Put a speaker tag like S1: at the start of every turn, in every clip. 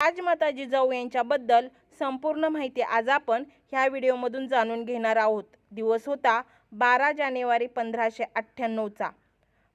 S1: राजमाता जिजाऊ यांच्याबद्दल संपूर्ण माहिती आज आपण ह्या व्हिडिओमधून जाणून घेणार आहोत. दिवस होता बारा जानेवारी पंधराशे अठ्ठ्याण्णवचा.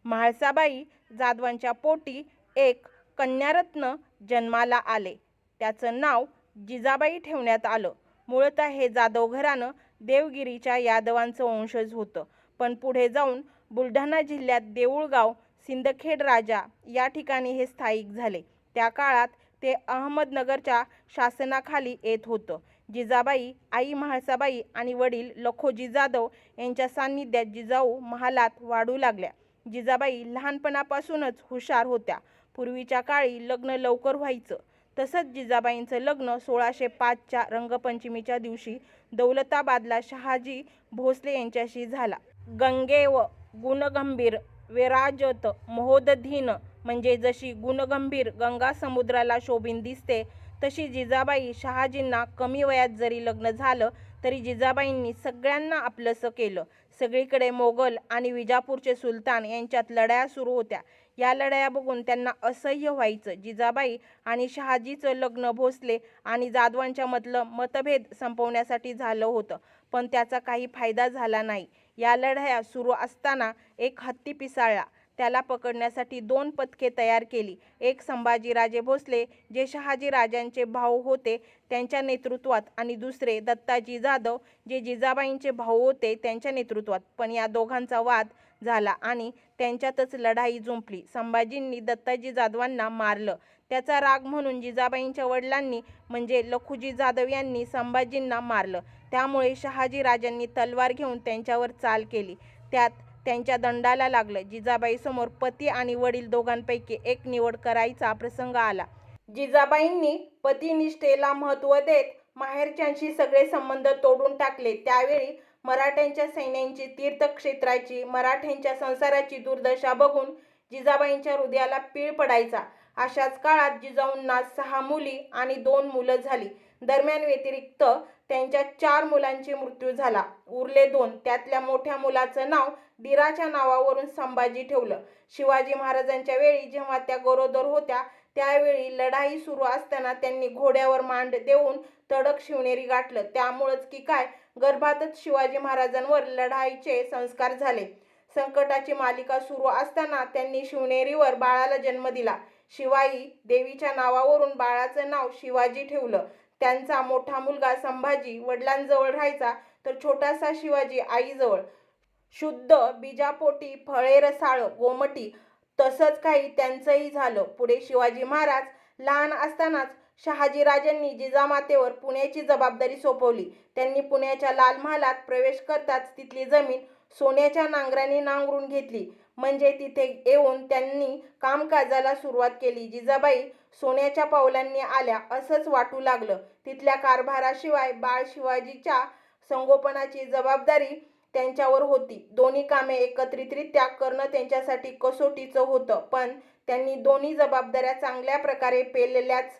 S1: म्हाळसाबाई जाधवांच्या पोटी एक कन्यारत्न जन्माला आले. त्याचं नाव जिजाबाई ठेवण्यात आलं. मूळतः हे जाधव घराणं देवगिरीच्या यादवांचं वंशज होतं. पण पुढे जाऊन बुलढाणा जिल्ह्यात देऊळगाव सिंदखेड राजा या ठिकाणी हे स्थायिक झाले. त्या काळात ते अहमदनगरच्या शासनाखाली येत होतं. जिजाबाई आई म्हाळसाबाई आणि वडील लखोजी जाधव यांच्या सान्निध्यात जिजाऊ महालात वाढू लागल्या. जिजाबाई लहानपणापासूनच हुशार होत्या. पूर्वीच्या काळी लग्न लवकर व्हायचं. तसंच जिजाबाईंचं लग्न सोळाशे पाचच्या रंगपंचमीच्या दिवशी दौलताबादला शहाजी भोसले यांच्याशी झाला. गंगेव गुणगंभीर विराजत मोहोदधीन म्हणजे जशी गुणगंभीर गंगा समुद्राला शोभीन दिसते तशी जिजाबाई शहाजींना कमी वयात जरी लग्न झालं तरी जिजाबाईंनी सगळ्यांना आपलंसं केलं. सगळीकडे मोगल आणि विजापूरचे सुलतान यांच्यात लढाया सुरू होत्या. या लढाया बघून त्यांना असह्य व्हायचं. जिजाबाई आणि शहाजीचं लग्न भोसले आणि जाधवांच्या मधलं मतभेद संपवण्यासाठी झालं होतं पण त्याचा काही फायदा झाला नाही. या लढाया सुरू असताना एक हत्ती पिसाळला. त्याला पकडण्यासाठी दोन पथके तयार केली. एक संभाजीराजे भोसले जे शहाजी राजांचे भाऊ होते त्यांच्या नेतृत्वात आणि दुसरे दत्ताजी जाधव जे जिजाबाईंचे भाऊ होते त्यांच्या नेतृत्वात. पण या दोघांचा वाद झाला आणि त्यांच्यातच लढाई जुंपली. संभाजींनी दत्ताजी जाधवांना मारलं. त्याचा राग म्हणून जिजाबाईंच्या वडिलांनी म्हणजे लखुजी जाधव यांनी संभाजींना मारलं. त्यामुळे शहाजी राजांनी तलवार घेऊन त्यांच्यावर चाल केली. त्यात त्यांच्या दंडाला लागलं. जिजाबाई समोर पती आणि वडील दोघांपैकी एक निवड करायचा प्रसंग आला. जिजाबाईंनी पतिनिष्ठेला महत्त्व देत माहेरच्यांशी सगळे संबंध तोडून टाकले. त्यावेळी मराठ्यांच्या सैन्यांची तीर्थक्षेत्राची मराठ्यांच्या संसाराची दुर्दशा बघून जिजाबाईंच्या हृदयाला पीळ पडायचा. अशाच काळात जिजाऊंना सहा मुली आणि दोन मुलं झाली. दरम्यान व्यतिरिक्त त्यांच्या चार मुलांचे मृत्यू झाला. उरले दोन. त्यातल्या मोठ्या मुलाचं नाव दिराच्या नावावरून संभाजी ठेवलं. शिवाजी महाराजांच्या वेळी जेव्हा त्या गरोदर होत्या त्यावेळी लढाई सुरू असताना त्यांनी घोड्यावर मांड देऊन तडक शिवनेरी गाठलं. त्यामुळंच की काय गर्भातच शिवाजी महाराजांवर लढाईचे संस्कार झाले. संकटाची मालिका सुरू असताना त्यांनी शिवनेरीवर बाळाला जन्म दिला. शिवाई देवीच्या नावावरून बाळाचं नाव शिवाजी ठेवलं. त्यांचा मोठा मुलगा संभाजी वडिलांजवळ राहायचा तर छोटासा शिवाजी आईजवळ. शुद्ध बीजापोटी फळे रसाळ गोमटी तसंच काही त्यांचंही झालं. पुढे शिवाजी महाराज लहान असतानाच शहाजीराजांनी जिजामातेवर पुण्याची जबाबदारी सोपवली. त्यांनी पुण्याच्या लाल महालात प्रवेश करताच तिथली जमीन सोन्याच्या नांगराने नांगरून घेतली. म्हणजे तिथे येऊन त्यांनी कामकाजाला सुरुवात केली. जिजाबाई सोन्याच्या पावलांनी आल्या असंच वाटू लागलं. तिथल्या कारभाराशिवाय बाळ शिवाजीच्या संगोपनाची जबाबदारी त्यांच्यावर होती. दोन्ही कामे एकत्रितरित्या करणं त्यांच्यासाठी कसोटीचं होतं. पण त्यांनी दोन्ही जबाबदाऱ्या चांगल्या प्रकारे पेलल्याच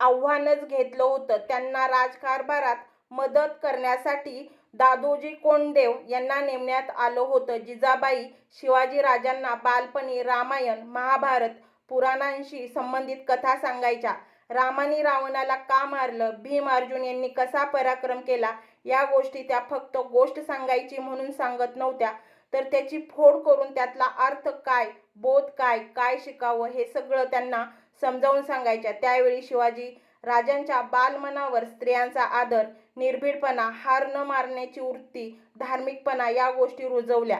S1: आव्हानच घेतलं होतं. त्यांना राजकारभारात मदत करण्यासाठी दादोजी कोंडदेव यांना नेमण्यात आलं होतं. जिजाबाई शिवाजी राजांना बालपणी रामायण महाभारत पुराणांशी संबंधित कथा सांगायच्या. रामाने रावणाला का मारलं? भीम अर्जुन यांनी कसा पराक्रम केला? या गोष्टी त्या फक्त गोष्ट सांगायची म्हणून सांगत नव्हत्या. तर त्याची फोड करून त्यातला अर्थ काय बोध काय काय शिकावं हे सगळं त्यांना समजावून सांगायच्या. त्यावेळी शिवाजी राजांच्या बालमनावर स्त्रियांचा आदर निर्भीडपणा हार न मारण्याची वृत्ती धार्मिकपणा या गोष्टी रुजवल्या.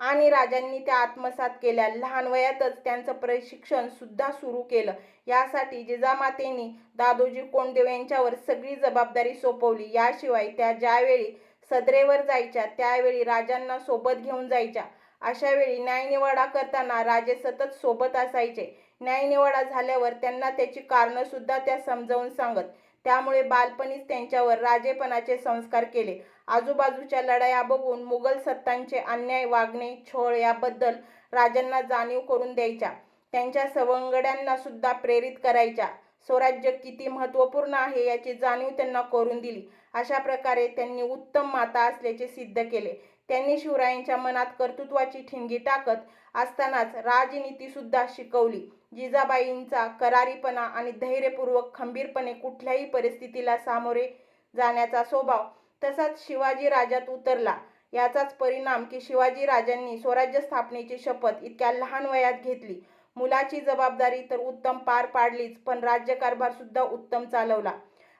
S1: आणि राजांनी त्या आत्मसात केल्या. लहान वयातच त्यांचं प्रशिक्षण सुद्धा सुरू केलं. यासाठी जिजामातेनी दादोजी कोंडदेव यांच्यावर सगळी जबाबदारी सोपवली. याशिवाय त्या ज्यावेळी सदरेवर जायच्या त्यावेळी राजांना सोबत घेऊन जायच्या. अशा वेळी न्यायनिवाडा करताना राजे सतत सोबत असायचे. न्यायनिवाडा झाल्यावर त्यांना त्याची कारणं सुद्धा त्या समजावून सांगत. त्यामुळे बालपणीच त्यांच्यावर राजेपणाचे संस्कार केले. आजूबाजूच्या लढाया बघून मुघल सत्तांचे अन्याय वागणे छळ याबद्दल राजांना जाणीव करून द्यायच्या. त्यांच्या सवंगड्यांना सुद्धा प्रेरित करायच्या. स्वराज्य किती महत्त्वपूर्ण आहे याची जाणीव त्यांना करून दिली. अशा प्रकारे त्यांनी उत्तम माता असल्याचे सिद्ध केले. त्यांनी शिवरायांच्या मनात कर्तृत्वाची ठिणगी टाकत असतानाच राजनीती सुद्धा शिकवली. जिजाबाईंचा करारीपणा आणि धैर्यपूर्वक खंबीरपणे कुठल्याही परिस्थितीला सामोरे जाण्याचा स्वभाव तसाच शिवाजी राजात उतरला. याचाच परिणाम की शिवाजी राजांनी स्वराज्य स्थापनेची शपथ इतक्या लहान वयात घेतली. मुलाची जबाबदारी तर उत्तम पार पाडलीच पण राज्यकारभार सुद्धा उत्तम चालवला.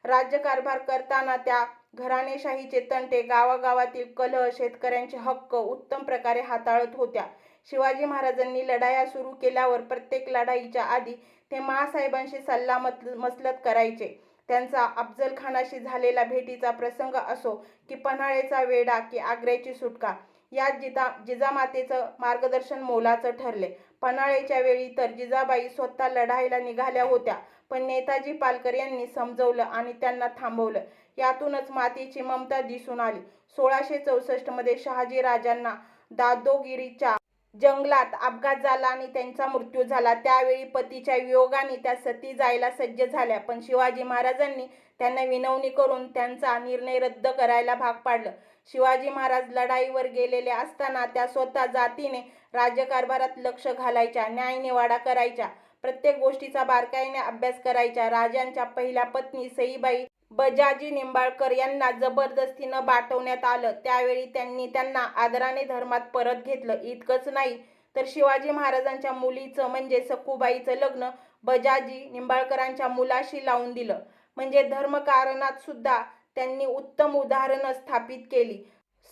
S1: राज्यकारभार करताना त्या घराणेशाहीचे तंटे गावागावातील कलह शेतकऱ्यांचे हक्क उत्तम प्रकारे हाताळत होत्या. शिवाजी महाराजांनी लढाया सुरू केल्यावर प्रत्येक लढाईच्या आधी ते महासाहेबांशी सल्ला मसलत करायचे. त्यांचा अफजल खानाशी झालेला भेटीचा प्रसंग असो की पन्हाळेचा वेढा की आग्र्याची सुटका यात जिजा जिजामातेचं मार्गदर्शन मोलाचं ठरले. पन्हाळेच्या वेळी तर जिजाबाई स्वतः लढाईला निघाल्या होत्या पण नेताजी पालकर यांनी समजवलं आणि त्यांना थांबवलं. यातूनच मातेची ममता दिसून आली. सोळाशे चौसष्टमध्ये शहाजी राजांना दादोगिरीच्या जंगलात अपघात झाला आणि त्यांचा मृत्यू झाला. त्यावेळी पतीच्या वियोगाने त्या सती जायला सज्ज झाल्या पण शिवाजी महाराजांनी त्यांना विनवणी करून त्यांचा निर्णय रद्द करायला भाग पाडलं. शिवाजी महाराज लढाईवर गेलेले असताना त्या स्वतः जातीने राज्यकारभारात लक्ष घालायच्या न्यायनिवाडा करायच्या प्रत्येक गोष्टीचा बारकाईने अभ्यास करायच्या. राजांच्या पहिल्या पत्नी सईबाई बजाजी निंबाळकर यांना जबरदस्तीनं बाटवण्यात आलं. त्यावेळी त्यांनी त्यांना आदराने धर्मात परत घेतलं. इतकंच नाही तर शिवाजी महाराजांच्या मुलीचं म्हणजे सखूबाईचं लग्न बजाजी निंबाळकरांच्या मुलाशी लावून दिलं. म्हणजे धर्मकारणात सुद्धा त्यांनी उत्तम उदाहरणं स्थापित केली.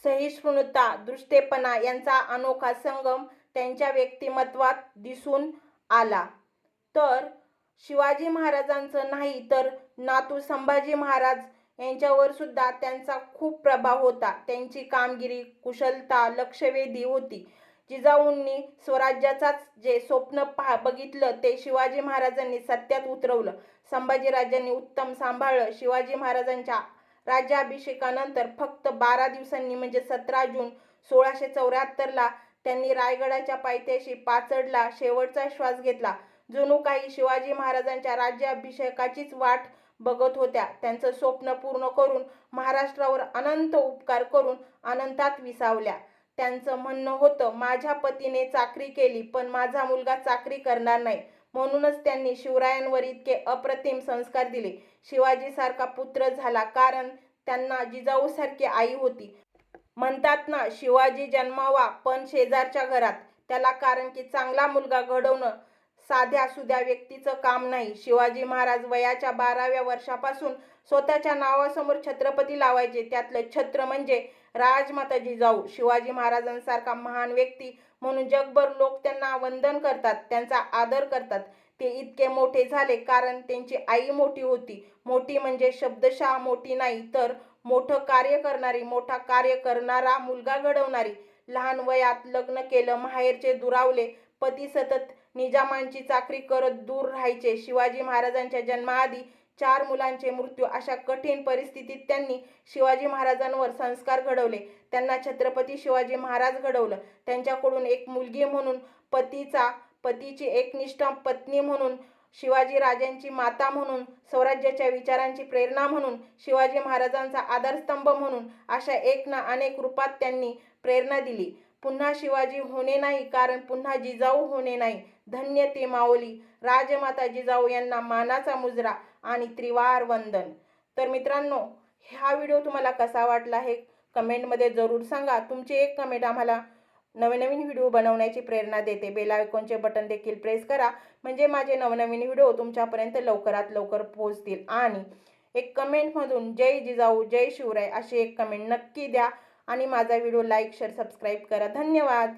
S1: सहिष्णुता दृष्टेपणा यांचा अनोखा संगम त्यांच्या व्यक्तिमत्वात दिसून आला. तर शिवाजी महाराजांचं नाही तर नातू संभाजी महाराज यांच्यावर सुद्धा त्यांचा खूप प्रभाव होता. त्यांची कामगिरी कुशलता लक्षवेधी होती. जिजाऊंनी स्वराज्याचाच जे स्वप्न पहा बघितलं ते शिवाजी महाराजांनी सत्यात उतरवलं. संभाजीराजांनी उत्तम सांभाळलं. शिवाजी महाराजांच्या राज्याभिषेकानंतर फक्त बारा दिवसांनी म्हणजे सतरा जून सोळाशे चौऱ्याहत्तरला त्यांनी रायगडाच्या पायथ्याशी पाचडला शेवटचा श्वास घेतला. जणू काही शिवाजी महाराजांच्या राज्याभिषेकाचीच वाट बघत होत्या. त्यांचं स्वप्न पूर्ण करून महाराष्ट्रावर अनंत उपकार करून अनंतात विसावल्या. त्यांचं म्हणणं होतं माझ्या पतीने चाकरी केली पण माझा मुलगा चाकरी करणार नाही. म्हणूनच त्यांनी शिवरायांवर इतके अप्रतिम संस्कार दिले. शिवाजीसारखा पुत्र झाला कारण त्यांना जिजाऊसारखी आई होती. म्हणतात ना शिवाजी जन्मावा पण शेजारच्या घरात. त्याला कारण की चांगला मुलगा घडवणं साध्या सुध्या व्यक्तीचं काम नाही. शिवाजी महाराज वयाच्या बाराव्या वर्षापासून स्वतःच्या नावासमोर छत्रपती लावायचे. त्यातलं छत्र म्हणजे राजमाता जिजाऊ शिवाजी महाराजांसारखा महान व्यक्ती म्हणून जगभर लोक त्यांना वंदन करतात त्यांचा आदर करतात. ते इतके मोठे झाले कारण त्यांची आई मोठी होती. मोठी म्हणजे शब्दशः मोठी नाही तर मोठं कार्य करणारी मोठा कार्य करणारा मुलगा घडवणारी. लहान वयात लग्न केलं माहेरचे दुरावले पती सतत निजामांची चाकरी करत दूर राहायचे. शिवाजी महाराजांच्या जन्माआधी चार मुलांचे मृत्यू अशा कठीण परिस्थितीत त्यांनी शिवाजी महाराजांवर संस्कार घडवले. त्यांना छत्रपती शिवाजी महाराज घडवलं. त्यांच्याकडून एक मुलगी म्हणून पतीचा पतीची एकनिष्ठ पत्नी म्हणून शिवाजी राजांची माता म्हणून स्वराज्याच्या विचारांची प्रेरणा म्हणून शिवाजी महाराजांचा आधारस्तंभ म्हणून अशा एक ना अनेक रूपात त्यांनी प्रेरणा दिली. पुन्हा शिवाजी होणे नाही कारण पुन्हा जिजाऊ होणे नाही. धन्य ते माऊली. राजमाता जिजाऊ यांना मानाचा मुजरा आणि त्रिवार वंदन. तर मित्रांनो हा व्हिडिओ तुम्हाला कसा वाटला हे कमेंटमध्ये जरूर सांगा. तुमची एक कमेंट आम्हाला नवनवीन व्हिडिओ बनवण्याची प्रेरणा देते. बेल आयकॉनचे बटन देखील प्रेस करा. म्हणजे माझे नवनवीन व्हिडिओ तुमच्यापर्यंत लवकरात लवकर पोहोचतील. आणि एक कमेंटमधून जय जिजाऊ जय शिवराय अशी एक कमेंट नक्की द्या. आणि माझा व्हिडिओ लाईक शेअर सबस्क्राईब करा. धन्यवाद.